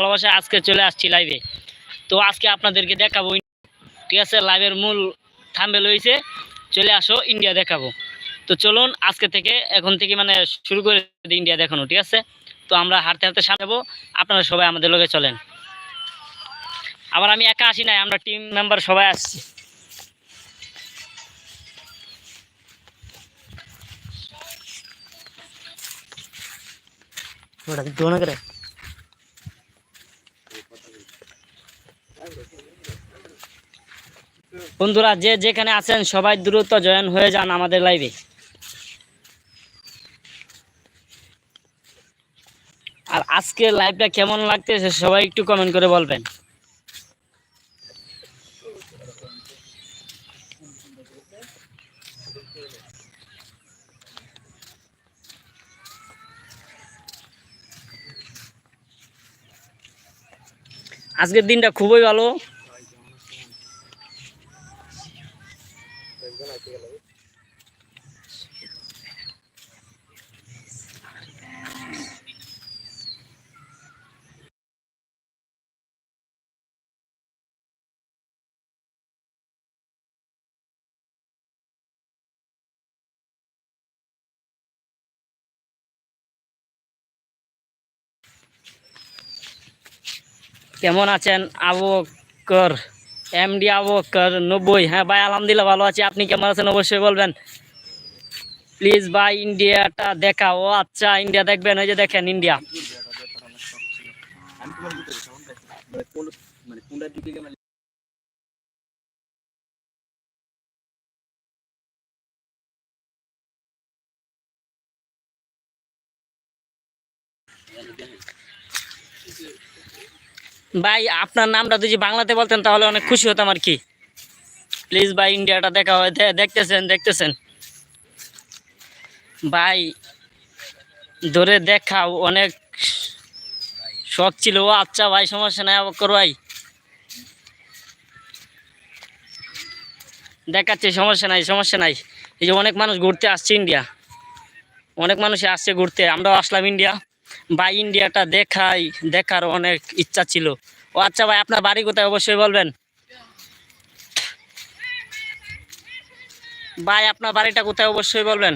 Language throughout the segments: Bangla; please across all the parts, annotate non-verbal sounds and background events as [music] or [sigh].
ভালোবাসা আজকে চলে আসছি লাইভে তো আজকে আপনাদেরকে দেখাবো ঠিক আছে লাইভের মূল থাম্বেল হয়েছে চলে আসো ইন্ডিয়া দেখাবো। তো চলুন আজকে থেকে, এখন থেকে মানে শুরু করে দিই ইন্ডিয়া দেখানো, ঠিক আছে? তো আমরা হাঁটতে হাঁটতে সামনে যাব, আপনারা সবাই আমাদের লোকে চলেন। আবার আমি একা আসি নাই, আমরা টিম মেম্বার সবাই আসছি। ওটা দিতে না করে বন্ধুরা, যে যেখানে আছেন, সবাই দ্রুত জয়েন হয়ে যান আমাদের লাইভে আর আজকে লাইভটা কেমন লাগতেছে, সবাই একটু কমেন্ট করে বলবেন। আজকের দিনটা খুবই ভালো। কেমন আছেন? আবকর এমডি আবকর নব্বই। হ্যাঁ ভাই, আলহামদুলিল্লাহ ভালো আছি। আপনি কেমন আছেন? অবশ্যই বলবেন। প্লিজ ভাই, ইন্ডিয়াটা দেখা ও আচ্ছা ইন্ডিয়া দেখবেন। ওই যে দেখেন, ইন্ডিয়া। ভাই, আপনার নামটা যদি বাংলাতে বলতেন তাহলে অনেক খুশি হতাম আর কি। প্লিজ ভাই, ইন্ডিয়াটা দেখা হয় দেখতেছেন দেখতেছেন। ভাই, ধরে দেখাও, অনেক শখ ছিল। ও আচ্ছা ভাই, সমস্যা নাই আবার ভাই। দেখাচ্ছে, সমস্যা নাই সমস্যা নাই। এই যে অনেক মানুষ ঘুরতে আসছে ইন্ডিয়া। অনেক মানুষই আসছে ঘুরতে। আমরাও আসলাম ইন্ডিয়া। ভাই ইন্ডিয়াটা দেখাই, দেখার অনেক ইচ্ছা ছিল। ও আচ্ছা ভাই, আপনার বাড়ি কোথায়? অবশ্যই বলবেন। ভাই, আপনার বাড়িটা কোথায়? অবশ্যই বলবেন।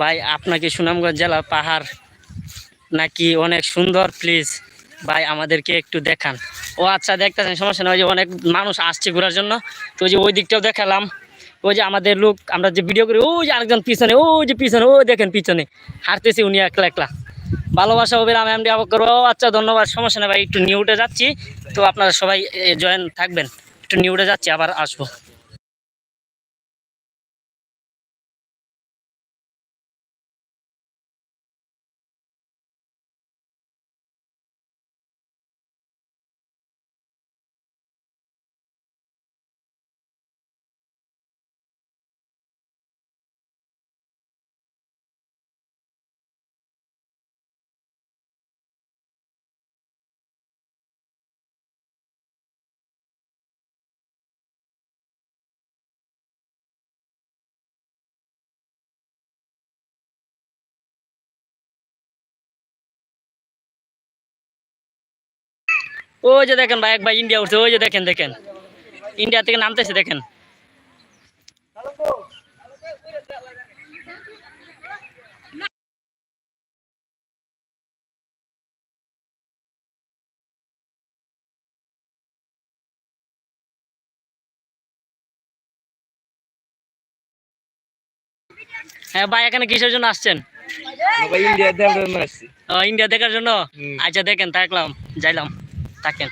ভাই, আপনাকে সুনামগঞ্জ জেলা পাহাড় নাকি অনেক সুন্দর প্লিজ ভাই, আমাদেরকে একটু দেখান। ও আচ্ছা দেখতেছেন, সমস্যা নয় যে অনেক মানুষ আসছে ঘোরার জন্য। তো ওই যে ওই দিকটাও দেখালাম। ওই যে আমাদের লোক, আমরা যে ভিডিও করি, ওই যে আরেকজন পিছনে, ওই যে পিছনে, ওই দেখেন পিছনে। হারতেছি উনি একলা একলা। ভালোবাসা হবে আমি এমনি আবার করব। ও আচ্ছা ধন্যবাদ, সমস্যা নেই ভাই, একটু নিউটে যাচ্ছি। তো আপনারা সবাই জয়েন থাকবেন। একটু নিউটে যাচ্ছি, আবার আসব। ওই যে দেখেন ভাই এক ভাই ইন্ডিয়া উঠছে ওই যে দেখেন দেখেন। ইন্ডিয়া থেকে নামতেছে দেখেন। হ্যাঁ ভাই এখানে কিসের জন্য আসছেন? ইন্ডিয়া দেখার জন্য ও, ইন্ডিয়া দেখার জন্য? হুম। আচ্ছা দেখেন থাকলাম যাইলাম। থাকেন।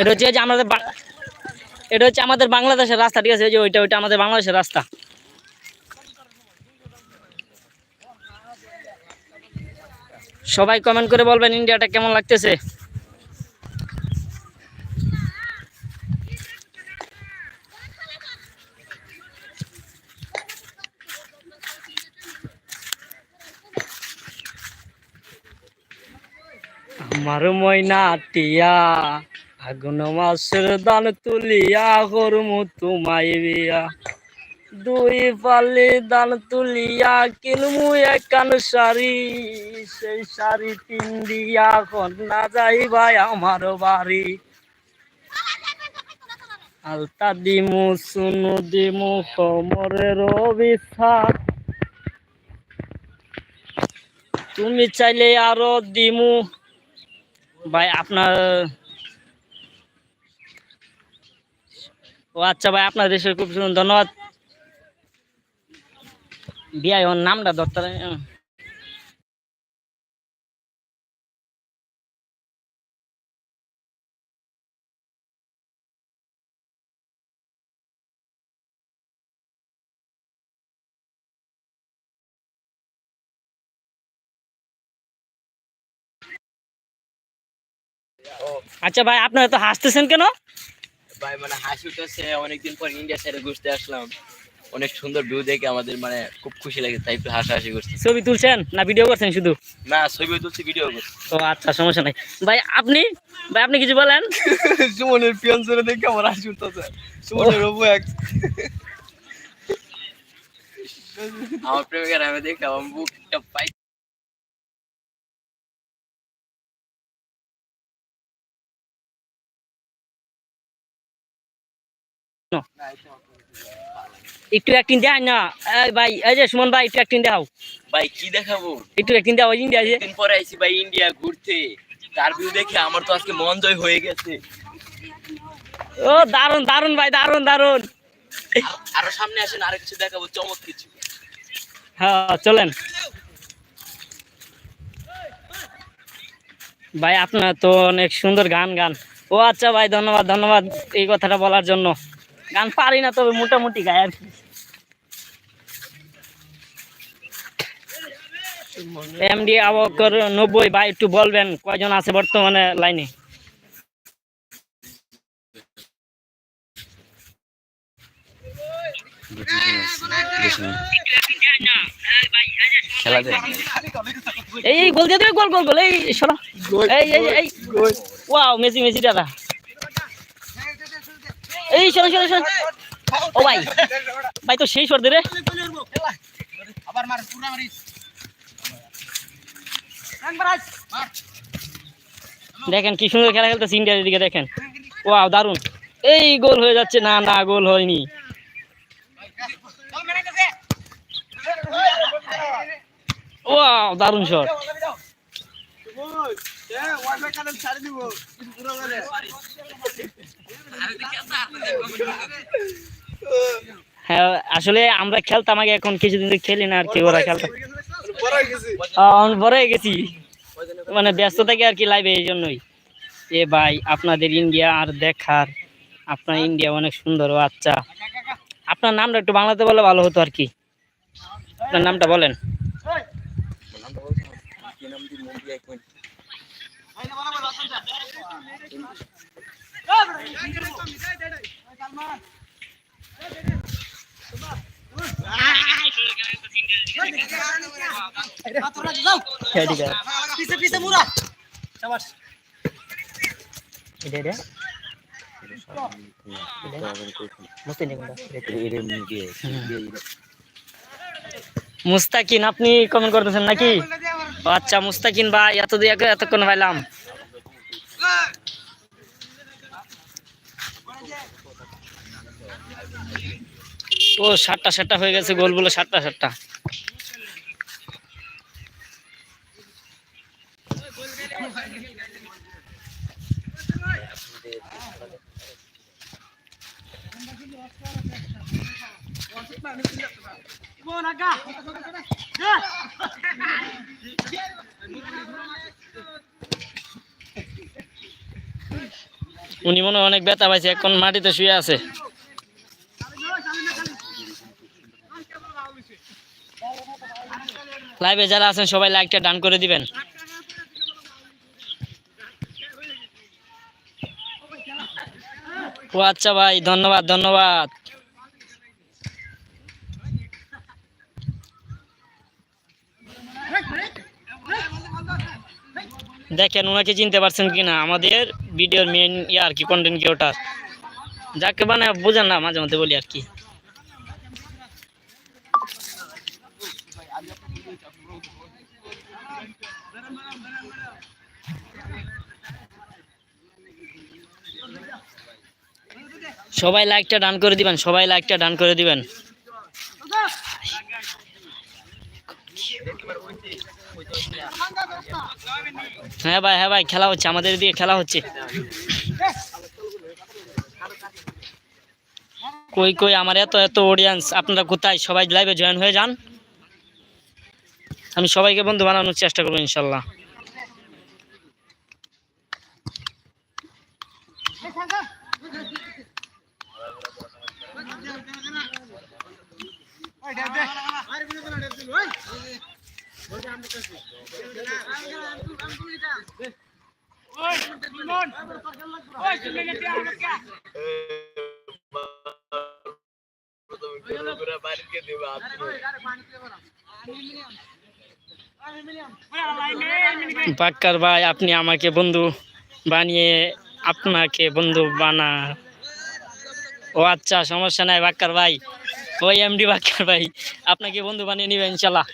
এটা হচ্ছে যে আমাদের এটা হচ্ছে আমাদের বাংলাদেশের রাস্তা, ঠিক আছে? যে ওইটা ওইটা আমাদের বাংলাদেশের রাস্তা। সবাই কমেন্ট করে বলবেন ইন্ডিয়াটা কেমন লাগতেছে? আমার ময়না টিয়া, আগুন মাসের দান তুলিয়া করমু তোমায় বিয়া দুই পালি দান তুলিয়া কিনমু একান শাড়ি। সেই শাড়ি কন্যা যাই ভাই আমার বাড়ি। আলতা দিমু সুনু দিমু সমরের অভিশাপ তুমি চাইলে আরও দিমু। ভাই, আপনার ও আচ্ছা ভাই, আপনার দেশের খুব সুন্দর। ধন্যবাদ। বিয়াই ওর নামটা দত্তর আচ্ছা ভাই, আপনারা তো হাসতেছেন কেন? ভাই মানে হাসি উঠেছে, অনেকদিন পর ইন্ডিয়া সাইডে ঘুরতে আসলাম। অনেক সুন্দর ভিউ দেখে আমাদের মানে খুব খুশি লাগে তাই একটু হাসাহাসি করছি। ছবি তুলছেন না ভিডিও করছেন শুধু? না ছবি তুলছি ভিডিও করছি। ও আচ্ছা সমস্যা নাই। ভাই আপনি? ভাই আপনি কিছু বলেন? [laughs] সুমনের পিয়ন্সরে দেখে আমার হাসি উঠতেছে। সুমনের অপু এক। [laughs] আমার প্রেমিকার আমি দেখে আমার বুকটা পাই। একটু অ্যাক্টিং দেয় না। এই ভাই এই যে সুমন ভাই একটু অ্যাক্টিং দেখাও। ভাই কি দেখাবো? একটু অ্যাক্টিং দেওয়া ইন্ডিয়া যে। দিন পরে আইছি ভাই ইন্ডিয়া ঘুরতে। তার ভিউ দেখে আমার তো আজকে মন জয় হয়ে গেছে। ও দারুণ দারুণ ভাই দারুণ দারুণ আরও সামনে আসেন আর কিছু দেখাবো চমক কিছু। হ্যাঁ চলেন। ভাই আপনার তো অনেক সুন্দর গান গান। ও আচ্ছা ভাই ধন্যবাদ ধন্যবাদ এই কথাটা বলার জন্য। গান পারি না তবে মোটামুটি গায় আর কি। এমডি আবকর নব্বই ভাই একটু বলবেন কয়জন আছে বর্তমানে লাইনে? এই গোল দিয়ে দেবে গোল গোল গোল এই শোনো। এই এই এই ওয়াও মেসি মেসি দাদা। এই শোনো শোনো শোনো। ও ভাই ভাই তো সেই সর্দে রে। দেখেন কি সুন্দর খেলা খেলতেছে ইন্ডিয়ার দিকে দেখেন। ওয়াও দারুণ এই গোল হয়ে যাচ্ছে। না না গোল হয়নি। ওয়াও দারুণ শট। হ্যাঁ আসলে আমরা খেলতাম আগে, এখন কিছুদিন খেলি না আর কি, ওরা খেলতাম বড় গেছি। মানে ব্যস্ত থাকি আর কি লাইভে এই জন্যই। এ ভাই, আপনাদের ইন্ডিয়া আর দেখার, আপনার ইন্ডিয়া অনেক সুন্দর, ও আচ্ছা। আপনার নামটা একটু বাংলাতে বলে ভালো হতো আর কি। আপনার নামটা বলেন। মুস্তাকিন আপনি কমেন্ট করতেছেন নাকি? আচ্ছা মুস্তাকিন ভাই এত দিয়ে এতক্ষণ পাইলাম ও সাতটা সাতটা হয়ে গেছে গোলগুলো সাতটা সাতটা। উনি মনে অনেক ব্যথা পাইছে, এখন মাটিতে শুয়ে আছে। লাইভে যারা আছেন, সবাই লাইকটা ডান করে দিবেন। ও আচ্ছা ভাই, ধন্যবাদ ধন্যবাদ। দেখেন ওনাকে চিনতে পারছেন কিনা? আমাদের ভিডিওর মেন ইয়ে আর কি কন্টেন্ট ক্রিয়েটার যাকে মানে বোঝেন না, মাঝে মধ্যে বলি আর কি। সবাই লাইকটা ডান করে দিবেন, সবাই লাইকটা ডান করে দিবেন। হ্যাঁ ভাই হ্যাঁ ভাই, খেলা হচ্ছে, আমাদের দিয়ে খেলা হচ্ছে। কই কই, আমার এত এত অডিয়েন্স আপনারা কোথায়? সবাই লাইভে জয়েন হয়ে যান। আমি সবাইকে বন্ধু বানানোর চেষ্টা করব, ইনশাল্লাহ। বাড়িতে দেবো বাক্কার ভাই আপনি আমাকে বন্ধু বানিয়ে আপনাকে বন্ধু বানা ও আচ্ছা সমস্যা নাই বাক্কার ভাই ওই এমডি বাক্কার ভাই, আপনাকে বন্ধু বানিয়ে নিবে ইনশাল্লাহ।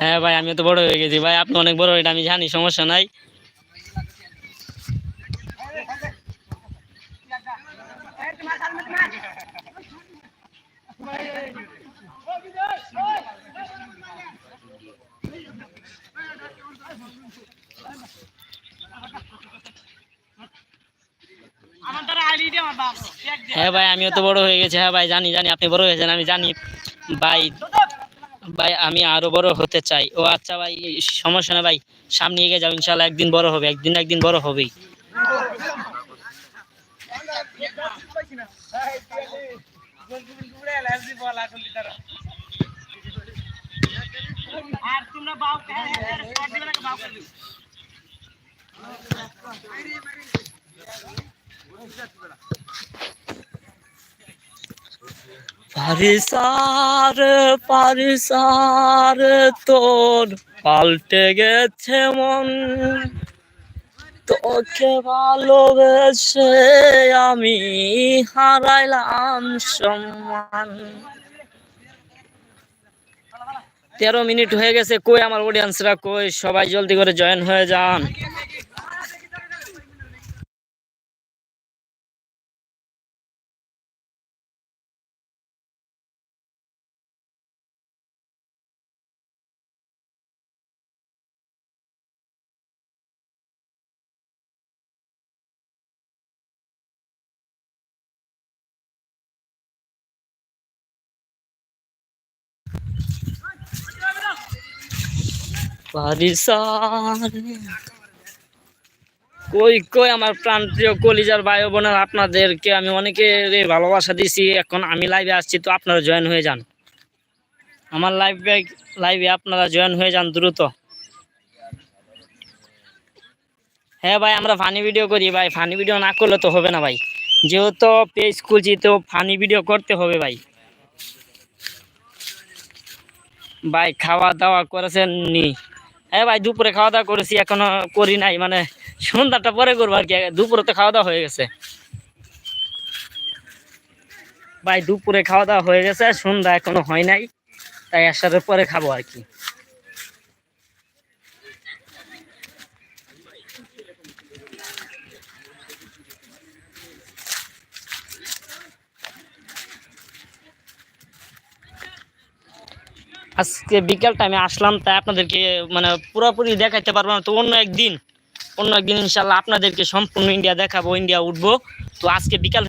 হ্যাঁ ভাই আমি তো বড় হয়ে গেছি। ভাই, আপনি অনেক বড় এটা আমি জানি, সমস্যা নাই। হ্যাঁ ভাই আমিও তো বড় হয়ে গেছি। হ্যাঁ ভাই জানি জানি আপনি বড় হয়েছেন আমি জানি। ভাই ভাই আমি আরও বড় হতে চাই। ও আচ্ছা ভাই সমস্যা না ভাই সামনে এগিয়ে যাও ইনশাল্লাহ একদিন বড় হবে একদিন না একদিন বড় হবেই। পারিসার পারিসার, তোর পাল্টে গেছে মন। তোকে ভালোবেসে আমি হারাইলাম সম্মান। তেরো মিনিট হয়ে গেছে, কই আমার অডিয়েন্সরা কই? সবাই জলদি করে জয়েন হয়ে যান। কই কই আমার প্রাণপ্রিয় কলিজার ভাই বোনের আপনাদেরকে আমি অনেকে ভালোবাসা দিছি, এখন আমি লাইভে আসছি, তো আপনারা জয়েন হয়ে যান। আমার লাইভে লাইভে আপনারা জয়েন হয়ে যান দ্রুত। হ্যাঁ ভাই, আমরা ফানি ভিডিও করি ভাই ফানি ভিডিও না করলে তো হবে না ভাই। যেহেতু পেজ খুলছি, তো ফানি ভিডিও করতে হবে ভাই। ভাই খাওয়া দাওয়া করেছেন নি হ্যাঁ ভাই, দুপুরে খাওয়া দাওয়া করেছি, এখনও করি নাই মানে সন্ধ্যাটা পরে করব আর কি দুপুরে তো খাওয়া দাওয়া হয়ে গেছে। ভাই, দুপুরে খাওয়া দাওয়া হয়ে গেছে, সন্ধ্যা এখনও হয় নাই, তাই একসাথে পরে খাব আর কি। আজকে বিকেল টাইমে আসলাম, তাই আপনাদেরকে মানে পুরোপুরি দেখাইতে পারব না। তো অন্য একদিন অন্য একদিন ইনশাল্লাহ আপনাদেরকে সম্পূর্ণ ইন্ডিয়া দেখাবো ইন্ডিয়া উঠবো। তো আজকে বিকাল